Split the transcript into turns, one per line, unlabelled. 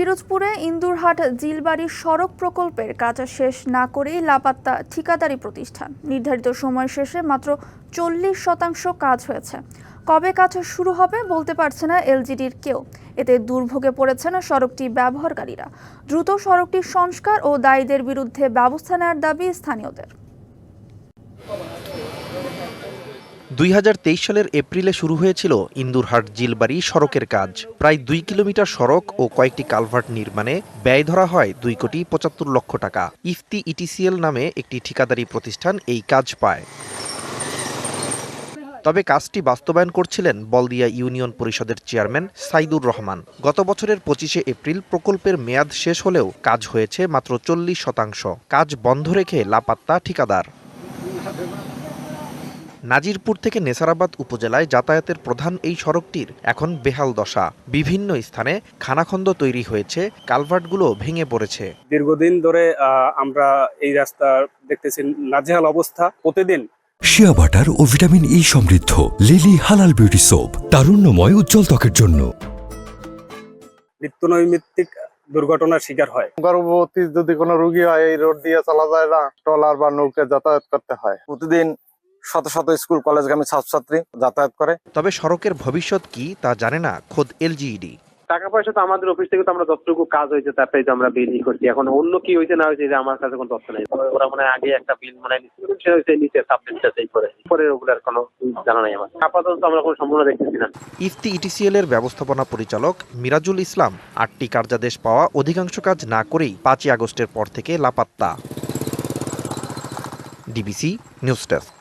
পিরোজপুরে ইন্দুরহাট জিলবাড়ি সড়ক প্রকল্পের কাজ শেষ না করেই লাপাত্তা ঠিকাদারি প্রতিষ্ঠান। নির্ধারিত সময় শেষে মাত্র চল্লিশ শতাংশ কাজ হয়েছে। কবে কাজ শুরু হবে বলতে পারছে না এলজিডির কেউ। এতে দুর্ভোগে পড়েছেন সড়কটি ব্যবহারকারীরা। দ্রুত সড়কটির সংস্কার ও দায়ীদের বিরুদ্ধে ব্যবস্থা নেওয়ার দাবি স্থানীয়দের।
দুই হাজার তেইশ সালের এপ্রিলে শুরু হয়েছিল ইন্দুরহাট জিলবাড়ি সড়কের কাজ। প্রায় দুই কিলোমিটার সড়ক ও কয়েকটি কালভার্ট নির্মাণে ব্যয় ধরা হয় দুই কোটি পঁচাত্তর লক্ষ টাকা। ইফতি ইটিসিএল নামে একটি ঠিকাদারি প্রতিষ্ঠান এই কাজ পায়। তবে কাজটি বাস্তবায়ন করছিলেন বলদিয়া ইউনিয়ন পরিষদের চেয়ারম্যান সাইদুর রহমান। গত বছরের পঁচিশে এপ্রিল প্রকল্পের মেয়াদ শেষ হলেও কাজ হয়েছে মাত্র চল্লিশ শতাংশ। কাজ বন্ধ রেখে লাপাত্তা ঠিকাদার। নাজিরপুর থেকে নেসারাবাদ উপজেলায় যাতায়াতের প্রধান এই সড়কটির এখন বেহাল দশা। বিভিন্ন স্থানে খানাখন্দ তৈরি হয়েছে কালভার্টগুলো ভেঙে পড়েছে।
দীর্ঘদিন ধরে আহ, আমরা এই রাস্তা দেখতেছি নাজেহাল অবস্থা। প্রতিদিন
শিয়া বাটার ও ভিটামিন ই সমৃদ্ধ লিলি হালাল বিউটি সোপ তারুণ্যময় উজ্জ্বল ত্বকের জন্য।
নিত্য নৈমিত্তিক দুর্ঘটনার শিকার হয়।
গর্ভবতী যদি কোনো রুগী হয় এই রোড দিয়ে চলা যায় না ট্রলার বা নৌকা যাতায়াত করতে হয়।
প্রতিদিন শত শত স্কুল কলেজগামী ছাত্রছাত্রী যাতায়াত করে।
তবে সড়কের ভবিষ্যৎ কি তা জানে না খোদ এলজিইডি।
টাকা পয়সা তো আমাদের অফিস থেকে তো আমরা যতটুকু কাজ হয়েছে তারটাই তো আমরা বিল করছি। এখন অন্য কি হয়েছে না হয়েছে যে আমার কাছে কোনো তথ্য নেই। ওরা মানে আগে একটা বিল মানে নিচ্ছে, সেটা হয়েছে নিচে সাবজেক্টটা সেই করে। পরে ওগুলার কোনো জানা নাই আমার। আপাতত তো আমরা কোনো সম্পূর্ণ দেখতেছি না।
ইফতি ইটিসিএল এর ব্যবস্থাপনা পরিচালক মিরাজুল ইসলাম আটটি কার্যাদেশ পাওয়া অধিকাংশ কাজ না করেই পাঁচই আগস্টের পর থেকে লাপাত্তা। DBC news desk